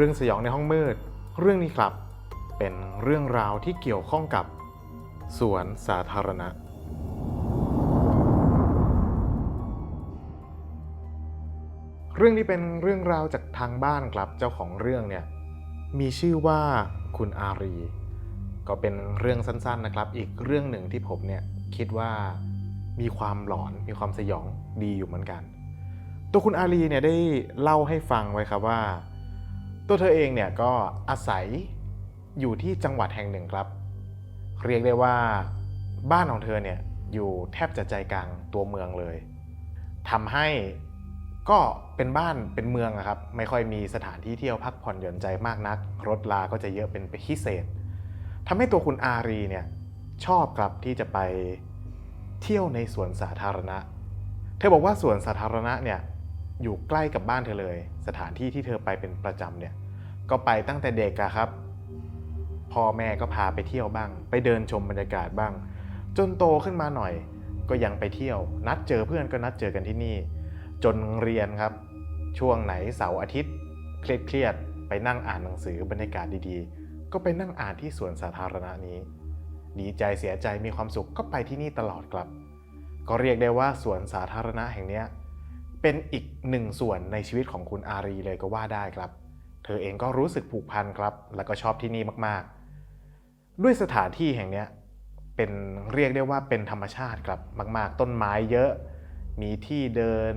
เรื่องสยองในห้องมืด เรื่องนี้ครับ เป็นเรื่องราวที่เกี่ยวข้องกับ สวนสาธารณะ เรื่องนี้เป็นเรื่องราวจากทางบ้านครับเจ้าของเรื่องเนี่ยมีชื่อว่าคุณอารี ก็เป็นเรื่องสั้นๆนะครับ อีกเรื่องหนึ่งที่ผมเนี่ยคิดว่ามีความหลอนมีความสยองดีอยู่เหมือนกัน ตัวคุณอารีเนี่ยได้เล่าให้ฟังไว้ครับว่า ตัวเธอเองเนี่ยก็อาศัยอยู่ที่จังหวัดแห่งหนึ่งครับ เรียกได้ว่าบ้านของเธอเนี่ยอยู่แทบจะใจกลางตัวเมืองเลยทำให้ก็เป็นบ้านเป็นเมืองอะครับ ไม่ค่อยมีสถานที่เที่ยวพักผ่อนหย่อนใจมากนัก รถลาก็จะเยอะเป็นพิเศษทำให้ตัวคุณอารีเนี่ยชอบครับที่จะไปเที่ยวในสวนสาธารณะ เธอบอกว่าสวนสาธารณะเนี่ยอยู่ใกล้กับบ้านเธอเลย สถานที่ที่เธอไปเป็นประจำเนี่ย ก็ไปตั้งแต่เด็กอะครับ พ่อแม่ก็พาไปเที่ยวบ้าง ไปเดินชมบรรยากาศบ้าง จนโตขึ้นมาหน่อย ก็ยังไปเที่ยว นัดเจอเพื่อนก็นัดเจอกันที่นี่ จนเรียนครับ ช่วงไหนเสาร์อาทิตย์ เครียดๆไปนั่งอ่านหนังสือบรรยากาศดีๆ ก็ไปนั่งอ่านที่สวนสาธารณะนี้ ดีใจเสียใจมีความสุขก็ไปที่นี่ตลอดครับ ก็เรียกได้ว่าสวนสาธารณะแห่งนี้ เป็นอีกหนึ่งส่วนในชีวิตของคุณอารีเลยก็ว่าได้ครับ เธอเองก็รู้สึกผูกพันครับ แล้วก็ชอบที่นี่มากๆ ด้วยสถานที่แห่งนี้เป็นเรียกได้ว่าเป็นธรรมชาติครับมาก ๆ ต้นไม้เยอะ มีที่เดิน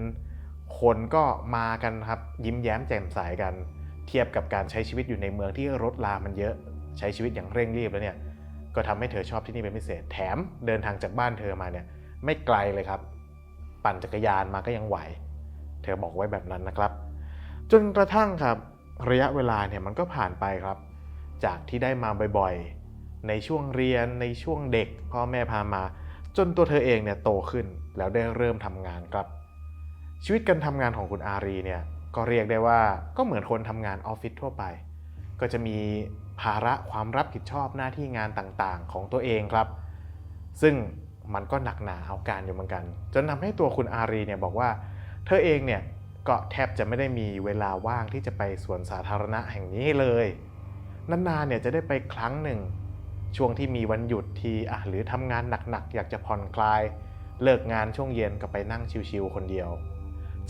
คนก็มากันครับยิ้มแย้มแจ่มใสกัน เทียบกับการใช้ชีวิตอยู่ในเมืองที่รถลามันเยอะใช้ชีวิตอย่างเร่งรีบแล้วเนี่ยก็ทำให้เธอชอบที่นี่เป็นพิเศษ แถมเดินทางจากบ้านเธอมาเนี่ยไม่ไกลเลยครับ ปั่นจักรยานมาก็ยังไหว เธอบอกไว้แบบนั้นนะครับ จนกระทั่งครับ ระยะเวลาเนี่ยมันก็ผ่านไปครับ จากที่ได้มาบ่อยๆ ในช่วงเรียนในช่วงเด็ก พ่อแม่พามา จนตัวเธอเองเนี่ยโตขึ้นแล้วได้เริ่มทำงานครับ ชีวิตการทำงานของคุณอารีเนี่ยก็เรียกได้ว่าก็เหมือนคนทำงานออฟฟิศทั่วไป ก็จะมีภาระความรับผิดชอบหน้าที่งานต่างๆ ของตัวเองครับ ซึ่งมันก็หนักหนาเอาการอยู่เหมือนกัน จนทำให้ตัวคุณอารีเนี่ยบอกว่า เธอเองเนี่ยก็แทบจะไม่ได้มีเวลาว่างที่จะไปสวนสาธารณะแห่งนี้เลย นานๆเนี่ยจะได้ไปครั้งหนึ่ง ช่วงที่มีวันหยุดทีอะหรือทำงานหนักๆ อยากจะผ่อนคลาย เลิกงานช่วงเย็นก็ไปนั่งชิวๆคนเดียว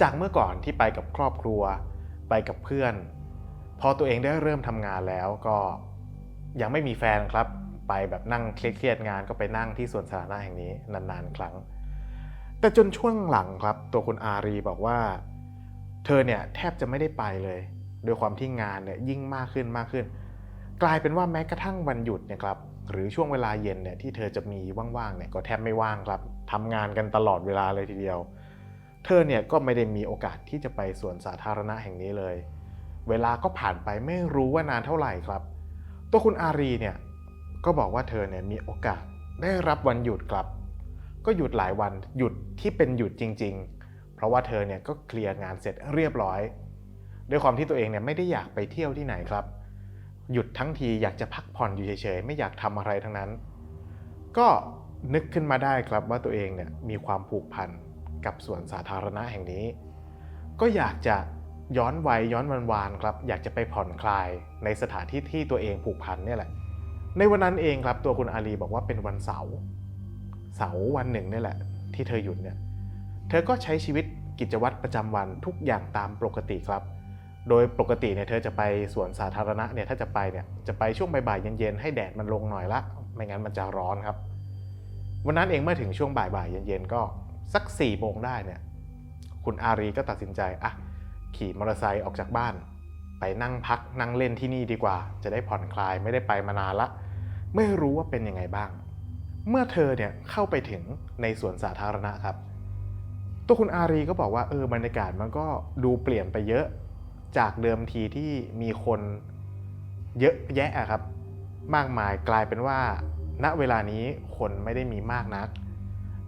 จากเมื่อก่อนที่ไปกับครอบครัว ไปกับเพื่อน พอตัวเองได้เริ่มทำงานแล้วก็ยังไม่มีแฟนครับ ไปแบบนั่งเครียดๆงานก็ไปนั่งที่สวนสาธารณะแห่งนี้นานๆ ครั้ง แต่จนช่วงหลังครับ ตัวคุณอารีบอกว่า เธอเนี่ยแทบจะไม่ได้ไปเลยด้วยความที่งานเนี่ยยิ่งมากขึ้นมากขึ้น กลายเป็นว่าแม้กระทั่งวันหยุดเนี่ยครับหรือช่วงเวลาเย็นเนี่ยที่เธอจะมีว่างๆเนี่ยก็แทบไม่ว่างครับทำงานกันตลอดเวลาเลยทีเดียว เธอเนี่ยก็ไม่ได้มีโอกาสที่จะไปสวนสาธารณะแห่งนี้เลย เวลาก็ผ่านไปไม่รู้ว่านานเท่าไหร่ครับ ตัวคุณอารีเนี่ยก็บอกว่าเธอเนี่ยมีโอกาสได้รับวันหยุดครับ ก็หยุดหลายวันหยุดที่เป็นหยุดจริง ๆ เพราะว่าเธอเนี่ยก็เคลียร์งานเสร็จเรียบร้อย ด้วยความที่ตัวเองเนี่ยไม่ได้อยากไปเที่ยวที่ไหนครับ หยุดทั้งทีอยากจะพักผ่อนอยู่เฉยๆ ไม่อยากทำอะไรทั้งนั้น ก็นึกขึ้นมาได้ครับว่าตัวเองเนี่ยมีความผูกพันกับสวนสาธารณะแห่งนี้ ก็อยากจะย้อนวัยย้อนวันวานครับ อยากจะไปผ่อนคลายในสถานที่ที่ตัวเองผูกพันเนี่ยแหละ ในวันนั้นเองครับตัวคุณอาลีบอกว่าเป็นวันเสาร์ เสาร์วันหนึ่งนี่แหละ ที่เธอหยุดเนี่ย เธอก็ใช้ชีวิตกิจวัตรประจำวันทุกอย่างตามปกติครับ โดยปกติเนี่ยเธอจะไปสวนสาธารณะเนี่ยถ้าจะไปเนี่ยจะไปช่วงบ่ายๆเย็นๆให้แดดมันลงหน่อยละ ไม่งั้นมันจะร้อนครับ วันนั้นเองเมื่อถึงช่วงบ่ายๆเย็นๆก็สัก4ี่โมงได้เนี่ย คุณอารีก็ตัดสินใจอะขี่มอเตอร์ไซค์ออกจากบ้าน ไปนั่งพักนั่งเล่นที่นี่ดีกว่า จะได้ผ่อนคลายไม่ได้ไปมานานละ ไม่รู้ว่าเป็นยังไงบ้าง เมื่อเธอเนี่ยเข้าไปถึงในสวนสาธารณะครับ ตัวคุณอารีก็บอกว่าเออบรรยากาศมันก็ดูเปลี่ยนไปเยอะจากเดิมทีที่มีคนเยอะแยะครับ มากมายกลายเป็นว่า ณเวลานี้คนไม่ได้มีมากนัก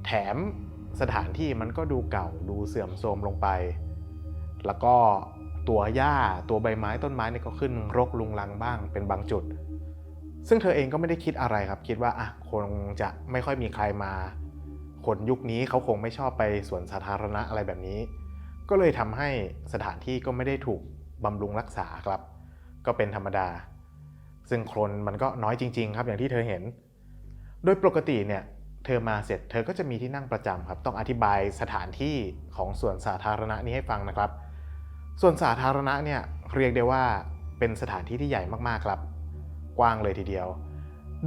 แถมสถานที่มันก็ดูเก่าดูเสื่อมโทรมลงไป แล้วก็ตัวหญ้าตัวใบไม้ต้นไม้เนี่ยก็ขึ้นรกลุงลังบ้างเป็นบางจุด ซึ่งเธอเองก็ไม่ได้คิดอะไรครับ คิดว่าอะคงจะไม่ค่อยมีใครมา คนยุคนี้เขาคงไม่ชอบไปสวนสาธารณะอะไรแบบนี้ ก็เลยทำให้สถานที่ก็ไม่ได้ถูกบำรุงรักษาครับ ก็เป็นธรรมดา ซึ่งคนมันก็น้อยจริง ๆ ครับอย่างที่เธอเห็น โดยปกติเนี่ยเธอมาเสร็จเธอก็จะมีที่นั่งประจำครับ ต้องอธิบายสถานที่ของส่วนสาธารณะนี้ให้ฟังนะครับ ส่วนสาธารณะเนี่ยเรียกได้ว่าเป็นสถานที่ที่ใหญ่มากๆครับ กว้างเลยทีเดียว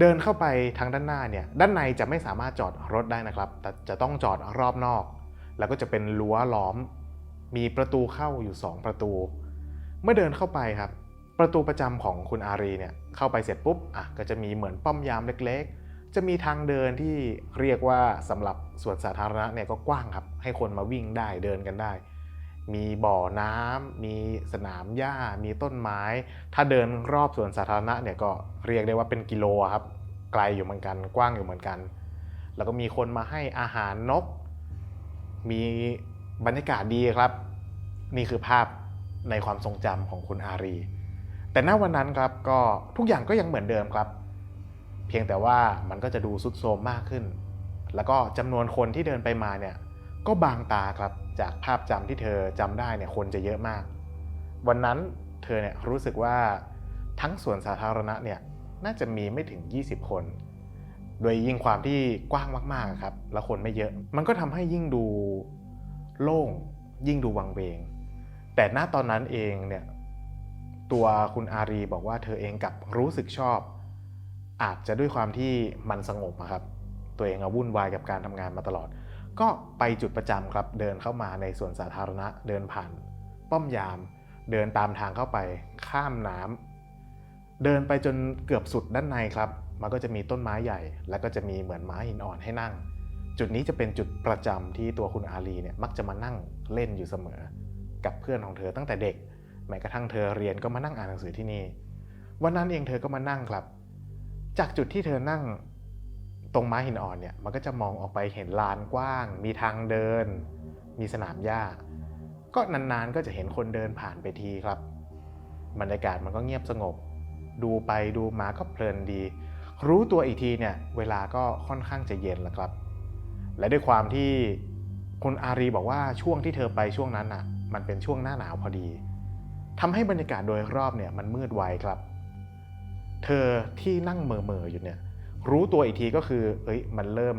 เดินเข้าไปทางด้านหน้าเนี่ยด้านในจะไม่สามารถจอดรถได้นะครับ แต่จะต้องจอดรอบนอก แล้วก็จะเป็นรั้วล้อม มีประตูเข้าอยู่ 2 ประตู เมื่อเดินเข้าไปครับ ประตูประจำของคุณอารีเนี่ยเข้าไปเสร็จปุ๊บอะก็จะมีเหมือนป้อมยามเล็กๆ จะมีทางเดินที่เรียกว่าสำหรับส่วนสาธารณะเนี่ยก็กว้างครับ ให้คนมาวิ่งได้เดินกันได้ มีบ่อน้ำมีสนามหญ้า มีต้นไม้ ถ้าเดินรอบสวนสาธารณะเนี่ยก็เรียกได้ว่าเป็นกิโลครับ ไกลอยู่เหมือนกัน กว้างอยู่เหมือนกัน แล้วก็มีคนมาให้อาหารนก มีบรรยากาศดีครับ นี่คือภาพในความทรงจำของคุณอารี แต่ณวันนั้นครับก็ทุกอย่างก็ยังเหมือนเดิมครับ เพียงแต่ว่ามันก็จะดูสุดโทรมมากขึ้น แล้วก็จำนวนคนที่เดินไปมาเนี่ยก็บางตาครับ จากภาพจำที่เธอจำได้เนี่ยคนจะเยอะมาก วันนั้นเธอเนี่ยรู้สึกว่าทั้งสวนสาธารณะเนี่ยน่าจะมีไม่ถึง 20 คน โดยยิ่งความที่กว้างมากๆครับ แล้วคนไม่เยอะ มันก็ทำให้ยิ่งดูโล่งยิ่งดูวังเวง แต่ณตอนนั้นเองเนี่ยตัวคุณอารีบอกว่าเธอเองกับรู้สึกชอบ อาจจะด้วยความที่มันสงบครับ ตัวเองอวุ่นวายกับการทำงานมาตลอด ก็ไปจุดประจำครับเดินเข้ามาในสวนสาธารณะเดินผ่าน ป้อมยาม เดินตามทางเข้าไป ข้ามน้ำเดินไปจนเกือบสุดด้านในครับ มันก็จะมีต้นไม้ใหญ่ แล้วก็จะมีเหมือนไม้หินอ่อนให้นั่ง จุดนี้จะเป็นจุดประจำที่ตัวคุณอาลีเนี่ยมักจะมานั่งเล่นอยู่เสมอ กับเพื่อนของเธอตั้งแต่เด็กแม้กระทั่งเธอเรียนก็มานั่งอ่านหนังสือที่นี่ วันนั้นเองเธอก็มานั่งครับ จากจุดที่เธอนั่ง ตรงไม้หินอ่อนเนี่ยมันก็จะมองออกไปเห็นลานกว้าง มีทางเดิน มีสนามหญ้า ก็นานๆก็จะเห็นคนเดินผ่านไปทีครับ บรรยากาศมันก็เงียบสงบ ดูไปดูมาก็เพลินดี รู้ตัวอีกทีเนี่ยเวลาก็ค่อนข้างจะเย็นแล้วครับ และด้วยความที่คุณอารีบอกว่าช่วงที่เธอไปช่วงนั้นอะ มันเป็นช่วงหน้าหนาวพอดีทำให้บรรยากาศโดยรอบเนี่ยมันมืดไวครับ เธอที่นั่งเมอๆอยู่เนี่ย รู้ตัวอีกทีก็คือ เอ้ย มันเริ่ม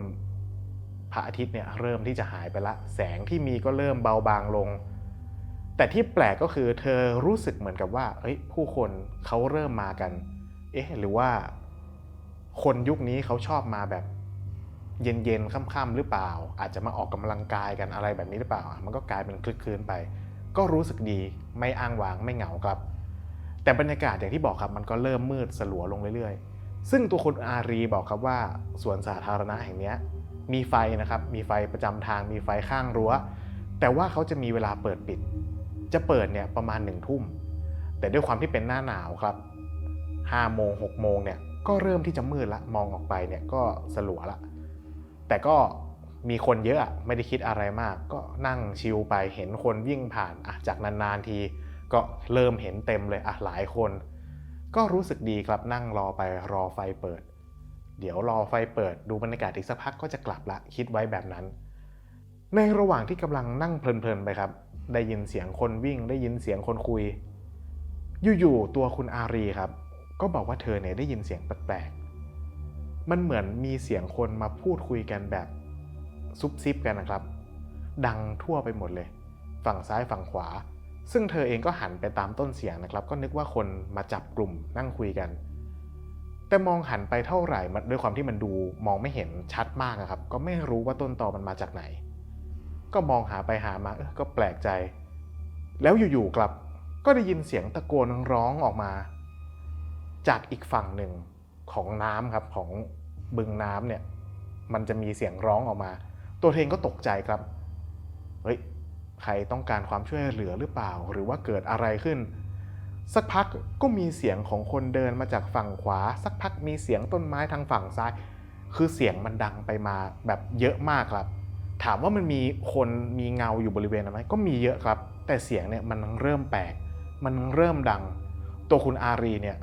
พระอาทิตย์เนี่ยเริ่มที่จะหายไปละ แสงที่มีก็เริ่มเบาบางลง แต่ที่แปลกก็คือเธอรู้สึกเหมือนกับว่า เอ้ย ผู้คนเขาเริ่มมากัน เอ๊ะ หรือว่า คนยุคนี้เขาชอบมาแบบเย็นๆ ค่ำๆ หรือเปล่า อาจจะมาออกกำลังกายกันอะไรแบบนี้หรือเปล่า มันก็กลายเป็นคลึกคลืนไป ก็รู้สึกดี ไม่อ้างว้าง ไม่เหงาครับ แต่บรรยากาศอย่างที่บอกครับ มันก็เริ่มมืดสลัวลงเรื่อยๆ ซึ่งตัวคุณอารีบอกครับว่าสวนสาธารณะแห่งนี้มีไฟนะครับ มีไฟประจำทาง มีไฟข้างรั้ว แต่ว่าเขาจะมีเวลาเปิดปิด จะเปิดเนี่ยประมาณหนึ่งทุ่ม แต่ด้วยความที่เป็นหน้าหนาวครับห้าโมงหกโมงเนี่ยก็เริ่มที่จะมืดละมองออกไปเนี่ยก็สลัวละ แต่ก็มีคนเยอะอะไม่ได้คิดอะไรมาก ก็นั่งชิลไปเห็นคนวิ่งผ่านอะจากนานๆที ก็เริ่มเห็นเต็มเลยอะหลายคน ก็รู้สึกดีครับนั่งรอไปรอไฟเปิด เดี๋ยวรอไฟเปิดดูบรรยากาศอีกสักพักก็จะกลับละคิดไว้แบบนั้น ในระหว่างที่กำลังนั่งเพลินๆไปครับ ได้ยินเสียงคนวิ่งได้ยินเสียงคนคุย อยู่ๆตัวคุณอารีครับ ก็บอกว่าเธอเนี่ยได้ยินเสียงแปลกๆมันเหมือนมีเสียงคนมาพูดคุยกันแบบซุบซิบกันนะครับ ดังทั่วไปหมดเลย ฝั่งซ้ายฝั่งขวา ซึ่งเธอเองก็หันไปตามต้นเสียงนะครับ ก็นึกว่าคนมาจับกลุ่มนั่งคุยกัน แต่มองหันไปเท่าไหร่มันด้วยความที่มันดูมองไม่เห็นชัดมากครับ ก็ไม่รู้ว่าต้นตอมันมาจากไหน ก็มองหาไปหามาเออก็แปลกใจ แล้วอยู่ๆกลับก็ได้ยินเสียงตะโกนร้องออกมา จากอีกฝั่งหนึ่งของน้ำครับของบึงน้ำเนี่ย มันจะมีเสียงร้องออกมา ตัวเธอเองก็ตกใจครับ เฮ้ย ใครต้องการความช่วยเหลือหรือเปล่า หรือว่าเกิดอะไรขึ้น สักพักก็มีเสียงของคนเดินมาจากฝั่งขวา สักพักมีเสียงต้นไม้ทางฝั่งซ้าย คือเสียงมันดังไปมาแบบเยอะมากครับ ถามว่ามันมีคนมีเงาอยู่บริเวณนั้นไหมก็มีเยอะครับ แต่เสียงเนี่ยมันเริ่มแปลก มันเริ่มดัง ตัวคุณอารีเนี่ย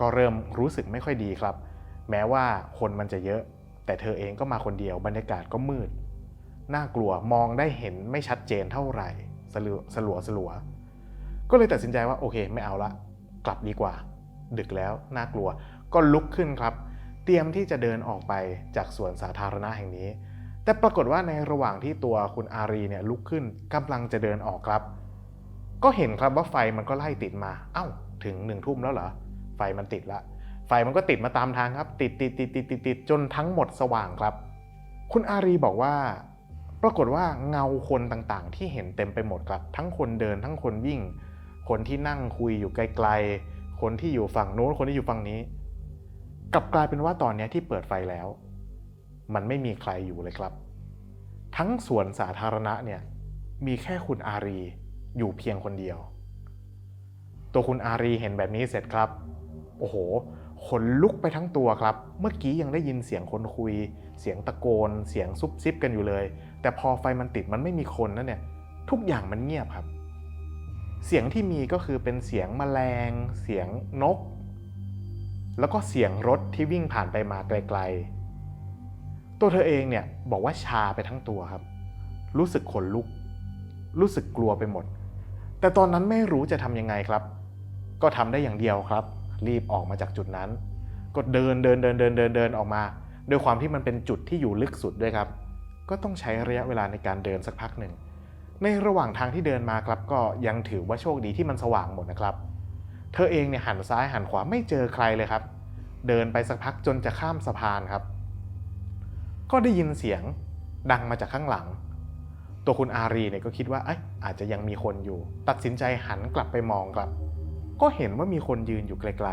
ก็เริ่มรู้สึกไม่ค่อยดีครับ แม้ว่าคนมันจะเยอะ แต่เธอเองก็มาคนเดียวบรรยากาศก็มืด น่ากลัวมองได้เห็นไม่ชัดเจนเท่าไหร่สลัวสลัวสลัว ก็เลยตัดสินใจว่าโอเคไม่เอาละกกลับดีกว่า ดึกแล้วน่ากลัว ก็ลุกขึ้นครับ เตรียมที่จะเดินออกไปจากสวนสาธารณะแห่งนี้ แต่ปรากฏว่าในระหว่างที่ตัวคุณอารีเนี่ยลุกขึ้นกำลังจะเดินออกครับ ก็เห็นครับว่าไฟมันก็ไล่ติดมา เอ้า ถึงหนึ่งทุ่มแล้วเหรอไฟมันติดละไฟมันก็ติดมาตามทางครับ ติดติดติดติดติดติดจนทั้งหมดสว่างครับ คุณอารีบอกว่า ปรากฏว่าเงาคนต่างๆ ที่เห็นเต็มไปหมดครับ ทั้งคนเดินทั้งคนวิ่ง คนที่นั่งคุยอยู่ไกลๆ คนที่อยู่ฝั่งโน้นคนที่อยู่ฝั่งนี้ กลับกลายเป็นว่าตอนนี้ที่เปิดไฟแล้ว มันไม่มีใครอยู่เลยครับ ทั้งสวนสาธารณะเนี่ยมีแค่คุณอารีอยู่เพียงคนเดียว ตัวคุณอารีเห็นแบบนี้เสร็จครับ โอ้โหขนลุกไปทั้งตัวครับ เมื่อกี้ยังได้ยินเสียงคนคุย เสียงตะโกน เสียงซุบซิบกันอยู่เลย แต่พอไฟมันติดมันไม่มีคนนั่นเนี่ยทุกอย่างมันเงียบครับ เสียงที่มีก็คือเป็นเสียงแมลง เสียงนก แล้วก็เสียงรถที่วิ่งผ่านไปมาไกลๆ ตัวเธอเองเนี่ยบอกว่าชาไปทั้งตัวครับ รู้สึกขนลุก รู้สึกกลัวไปหมด แต่ตอนนั้นไม่รู้จะทำยังไงครับ ก็ทำได้อย่างเดียวครับ รีบออกมาจากจุดนั้น ก็เดินเดินเดินเดินเดินเดินออกมา ด้วยความที่มันเป็นจุดที่อยู่ลึกสุดด้วยครับ ก็ต้องใช้ระยะเวลาในการเดินสักพักหนึ่ง ในระหว่างทางที่เดินมาครับก็ยังถือว่าโชคดีที่มันสว่างหมดนะครับ เธอเองเนี่ยหันซ้ายหันขวาไม่เจอใครเลยครับ เดินไปสักพักจนจะข้ามสะพานครับ ก็ได้ยินเสียงดังมาจากข้างหลัง ตัวคุณอารีเนี่ยก็คิดว่าเอ้ยอาจจะยังมีคนอยู่ ตัดสินใจหันกลับไปมองครับ ก็เห็นว่ามีคนยืนอยู่ไกล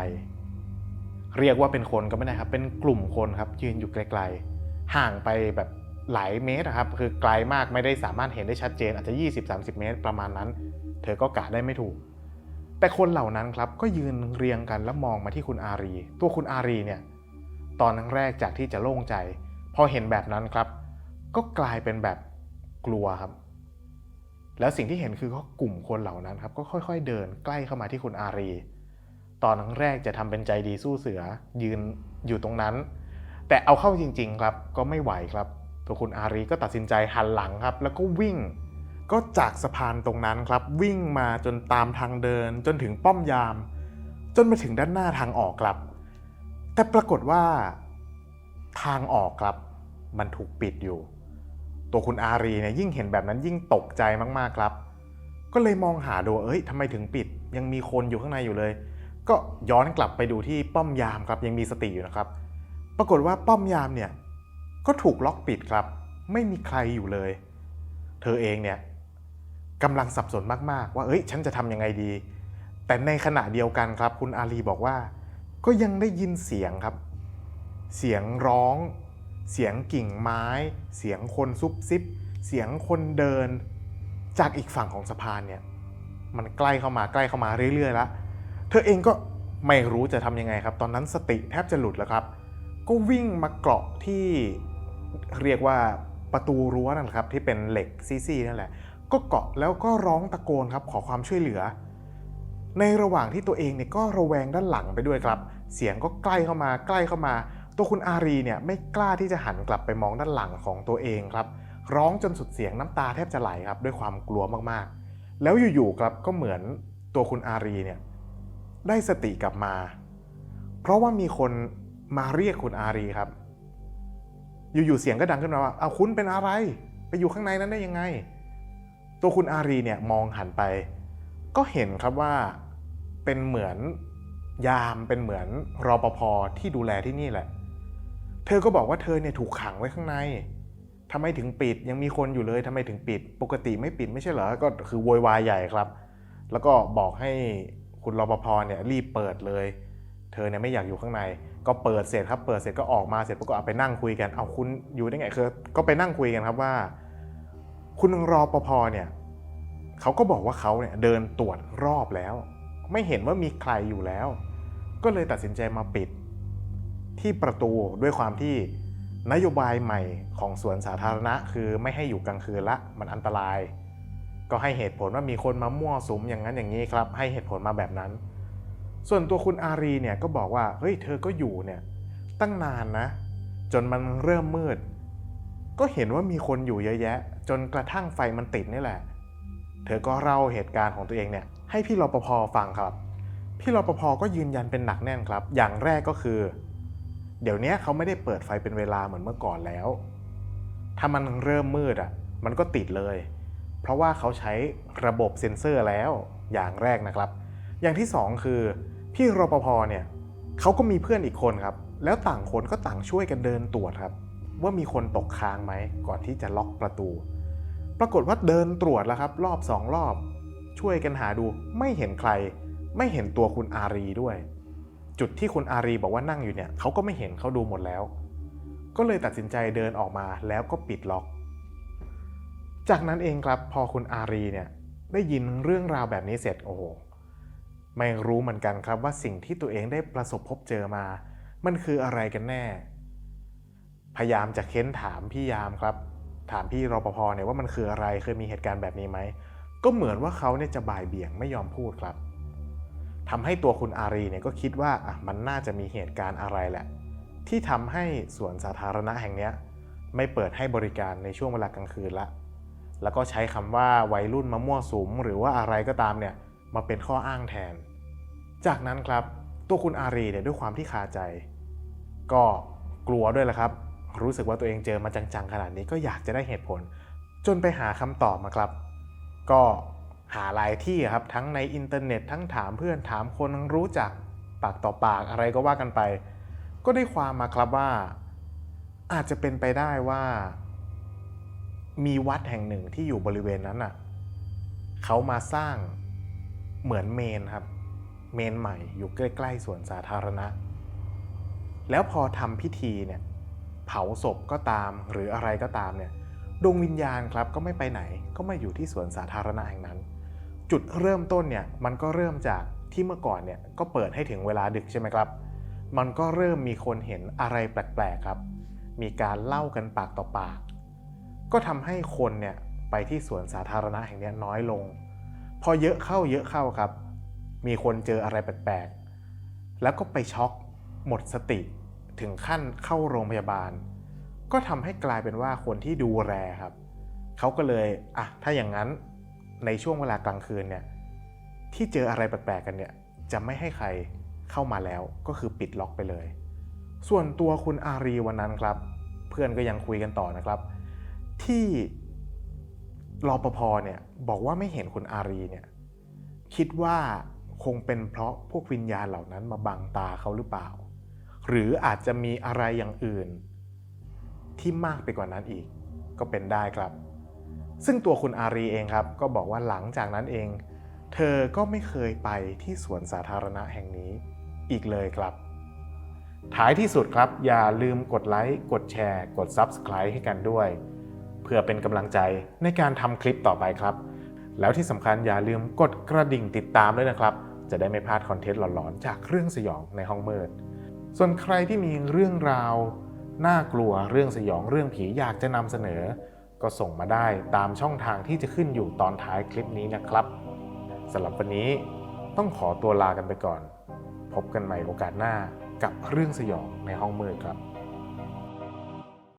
ๆ เรียกว่าเป็นคนก็ไม่ได้ครับ เป็นกลุ่มคนครับยืนอยู่ไกลๆ ห่างไปแบบ หลายเมตรครับคือไกลมากไม่ได้สามารถเห็นได้ชัดเจนอาจจะ 20-30 เมตร ประมาณนั้น เธอก็กะได้ไม่ถูก แต่คนเหล่านั้นครับก็ยืนเรียงกันแล้วมองมาที่คุณอารี ตัวคุณอารีเนี่ยตอนแรกจากที่จะโล่งใจ พอเห็นแบบนั้นครับ ก็กลายเป็นแบบกลัวครับ แล้วสิ่งที่เห็นคือก็กลุ่มคนเหล่านั้นครับก็ค่อย ๆ เดินใกล้เข้ามาที่คุณอารี ตอนแรกจะทำเป็นใจดีสู้เสือยืนอยู่ตรงนั้น แต่เอาเข้าจริง ๆ ครับก็ไม่ไหวครับ ตัวคุณอารีก็ตัดสินใจหันหลังครับ แล้วก็วิ่ง ก็จากสะพานตรงนั้นครับ วิ่งมาจนตามทางเดินจนถึงป้อมยาม จนมาถึงด้านหน้าทางออกครับ แต่ปรากฏว่า ทางออกครับ มันถูกปิดอยู่ ตัวคุณอารีเนี่ยยิ่งเห็นแบบนั้นยิ่งตกใจมากๆครับ ก็เลยมองหาดูเอ้ยทำไมถึงปิด ยังมีคนอยู่ข้างในอยู่เลย ก็ย้อนกลับไปดูที่ป้อมยามครับยังมีสติอยู่นะครับ ปรากฏว่าป้อมยามเนี่ย ก็ถูกล็อกปิดครับ ไม่มีใครอยู่เลย เธอเองเนี่ยกำลังสับสนมากๆ ว่า เอ้ย ฉันจะทำยังไงดี แต่ในขณะเดียวกันครับ คุณอาลีบอกว่า ก็ยังได้ยินเสียงครับ เสียงร้อง เสียงกิ่งไม้ เสียงคนซุบซิบ เสียงคนเดิน จากอีกฝั่งของสะพานเนี่ย มันใกล้เข้ามาใกล้เข้ามาเรื่อยๆแล้วเธอเองก็ไม่รู้จะทำยังไงครับ ตอนนั้นสติแทบจะหลุดแล้วครับ ก็วิ่งมาเกาะที่ เรียกว่าประตูรั้วนั่นแหละครับที่เป็นเหล็กซี่ๆนั่นแหละ ก็เกาะแล้วก็ร้องตะโกนครับขอความช่วยเหลือ ในระหว่างที่ตัวเองเนี่ยก็ระแวงด้านหลังไปด้วยครับ เสียงก็ใกล้เข้ามาใกล้เข้ามา ตัวคุณอารีเนี่ยไม่กล้าที่จะหันกลับไปมองด้านหลังของตัวเองครับ ร้องจนสุดเสียงน้ำตาแทบจะไหลครับด้วยความกลัวมากๆ แล้วอยู่ๆครับก็เหมือนตัวคุณอารีเนี่ยได้สติกลับมา เพราะว่ามีคนมาเรียกคุณอารีครับ อยู่ๆเสียงก็ดังขึ้นมาว่าเอาคุณเป็นอะไร ไปอยู่ข้างในนั้นได้ยังไง ตัวคุณอารีเนี่ยมองหันไป ก็เห็นครับว่าเป็นเหมือนยามเป็นเหมือนรอปภที่ดูแลที่นี่แหละ เธอก็บอกว่าเธอเนี่ยถูกขังไว้ข้างในทำไมถึงปิดยังมีคนอยู่เลยทำไมถึงปิด ปกติไม่ปิดไม่ใช่เหรอก็คือโวยวายใหญ่ครับ แล้วก็บอกให้คุณรปภเนี่ยรีบเปิดเลย เธอเนี่ยไม่อยากอยู่ข้างใน ก็เปิดเสร็จครับ เปิดเสร็จก็ออกมาเสร็จปุ๊บก็เอาไปนั่งคุยกัน เอาคุณอยู่ได้ไงคือก็ไปนั่งคุยกันครับว่า คุณรอปภเนี่ยเขาก็บอกว่าเขาเนี่ยเดินตรวจรอบแล้ว ไม่เห็นว่ามีใครอยู่แล้ว ก็เลยตัดสินใจมาปิด ที่ประตูด้วยความที่นโยบายใหม่ของสวนสาธารณะ คือไม่ให้อยู่กลางคืนละมันอันตราย ก็ให้เหตุผลว่ามีคนมามั่วสุมอย่างนั้นอย่างนี้ครับ ให้เหตุผลมาแบบนั้น ส่วนตัวคุณอารีเนี่ยก็บอกว่าเฮ้ยเธอก็อยู่เนี่ยตั้งนานนะ จนมันเริ่มมืด ก็เห็นว่ามีคนอยู่เยอะแยะ จนกระทั่งไฟมันติดนี่แหละ เธอก็เล่าเหตุการณ์ของตัวเองเนี่ยให้พี่รปภฟังครับ พี่รปภก็ยืนยันเป็นหนักแน่นครับ อย่างแรกก็คือ เดี๋ยวนี้เขาไม่ได้เปิดไฟเป็นเวลาเหมือนเมื่อก่อนแล้ว ถ้ามันเริ่มมืดอะ มันก็ติดเลย เพราะว่าเขาใช้ระบบเซ็นเซอร์แล้วอย่างแรกนะครับ อย่างที่สองคือ พี่รปภเนี่ยเขาก็มีเพื่อนอีกคนครับ แล้วต่างคนก็ต่างช่วยกันเดินตรวจครับ ว่ามีคนตกค้างไหมก่อนที่จะล็อกประตู ปรากฏว่าเดินตรวจแล้วครับ รอบสองรอบ ช่วยกันหาดูไม่เห็นใคร ไม่เห็นตัวคุณอารีด้วย จุดที่คุณอารีบอกว่านั่งอยู่เนี่ยเขาก็ไม่เห็นเขาดูหมดแล้ว ก็เลยตัดสินใจเดินออกมาแล้วก็ปิดล็อก จากนั้นเองครับพอคุณอารีเนี่ยได้ยินเรื่องราวแบบนี้เสร็จโอ้โห ไม่รู้เหมือนกันครับว่าสิ่งที่ตัวเองได้ประสบพบเจอมา มันคืออะไรกันแน่ พยายามจะเค้นถามพี่ยามครับ ถามพี่รปภเนี่ยว่ามันคืออะไรเคยมีเหตุการณ์แบบนี้ไหม ก็เหมือนว่าเขาเนี่ยจะบ่ายเบี่ยงไม่ยอมพูดครับทำให้ตัวคุณอารีเนี่ยก็คิดว่าอะมันน่าจะมีเหตุการณ์อะไรแหละ ที่ทำให้สวนสาธารณะแห่งเนี้ยไม่เปิดให้บริการในช่วงเวลากลางคืนละแล้วก็ใช้คำว่าวัยรุ่นมามั่วสุมหรือว่าอะไรก็ตามเนี่ยมาเป็นข้ออ้างแทน จากนั้นครับตัวคุณอารีเนี่ยด้วยความที่คาใจ ก็กลัวด้วยแหละครับ รู้สึกว่าตัวเองเจอมาจังๆขนาดนี้ก็อยากจะได้เหตุผล จนไปหาคำตอบมาครับ ก็หาหลายที่ครับทั้งในอินเทอร์เน็ตทั้งถามเพื่อนถามคนรู้จักปากต่อปากอะไรก็ว่ากันไป ก็ได้ความมาครับว่า อาจจะเป็นไปได้ว่า มีวัดแห่งหนึ่งที่อยู่บริเวณนั้นอะเขามาสร้างเหมือนเมนครับ เมนใหม่อยู่ใกล้ๆสวนสาธารณะ แล้วพอทำพิธีเนี่ยเผาศพก็ตามหรืออะไรก็ตามเนี่ยดวงวิญญาณครับก็ไม่ไปไหน ก็มาอยู่ที่สวนสาธารณะแห่งนั้น จุดเริ่มต้นเนี่ยมันก็เริ่มจากที่เมื่อก่อนเนี่ยก็เปิดให้ถึงเวลาดึกใช่ไหมครับ มันก็เริ่มมีคนเห็นอะไรแปลกๆครับ มีการเล่ากันปากต่อปาก ก็ทำให้คนเนี่ยไปที่สวนสาธารณะแห่งนี้น้อยลง พอเยอะเข้าเยอะเข้าครับ มีคนเจออะไรแปลกๆ แล้วก็ไปช็อกหมดสติถึงขั้นเข้าโรงพยาบาล ก็ทำให้กลายเป็นว่าคนที่ดูแลครับเขาก็เลยอะถ้าอย่างนั้นในช่วงเวลากลางคืนเนี่ยที่เจออะไรแปลกๆกันเนี่ยจะไม่ให้ใครเข้ามาแล้วก็คือปิดล็อกไปเลย ส่วนตัวคุณอารีวันนั้นครับ เพื่อนก็ยังคุยกันต่อนะครับ ที่รอปภเนี่ยบอกว่าไม่เห็นคุณอารีเนี่ยคิดว่า คงเป็นเพราะพวกวิญญาณเหล่านั้นมาบังตาเขาหรือเปล่า หรืออาจจะมีอะไรอย่างอื่น ที่มากไปกว่านั้นอีก ก็เป็นได้ครับ ซึ่งตัวคุณอารีเองครับ ก็บอกว่าหลังจากนั้นเอง เธอก็ไม่เคยไปที่สวนสาธารณะแห่งนี้อีกเลยครับ ท้ายที่สุดครับ อย่าลืมกดไลค์กดแชร์ กด Subscribe ให้กันด้วย เพื่อเป็นกำลังใจในการทำคลิปต่อไปครับ แล้วที่สำคัญอย่าลืมกดกระดิ่งติดตามด้วยนะครับ จะได้ไม่พลาดคอนเทนต์หลอนๆ จากเรื่องสยองในห้องมืด ส่วนใครที่มีเรื่องราวน่ากลัวเรื่องสยองเรื่องผีอยากจะนำเสนอ ก็ส่งมาได้ตามช่องทางที่จะขึ้นอยู่ตอนท้ายคลิปนี้นะครับสำหรับวันนี้ต้องขอตัวลากันไปก่อน พบกันใหม่โอกาสหน้ากับเรื่องสยองในห้องมืดครับ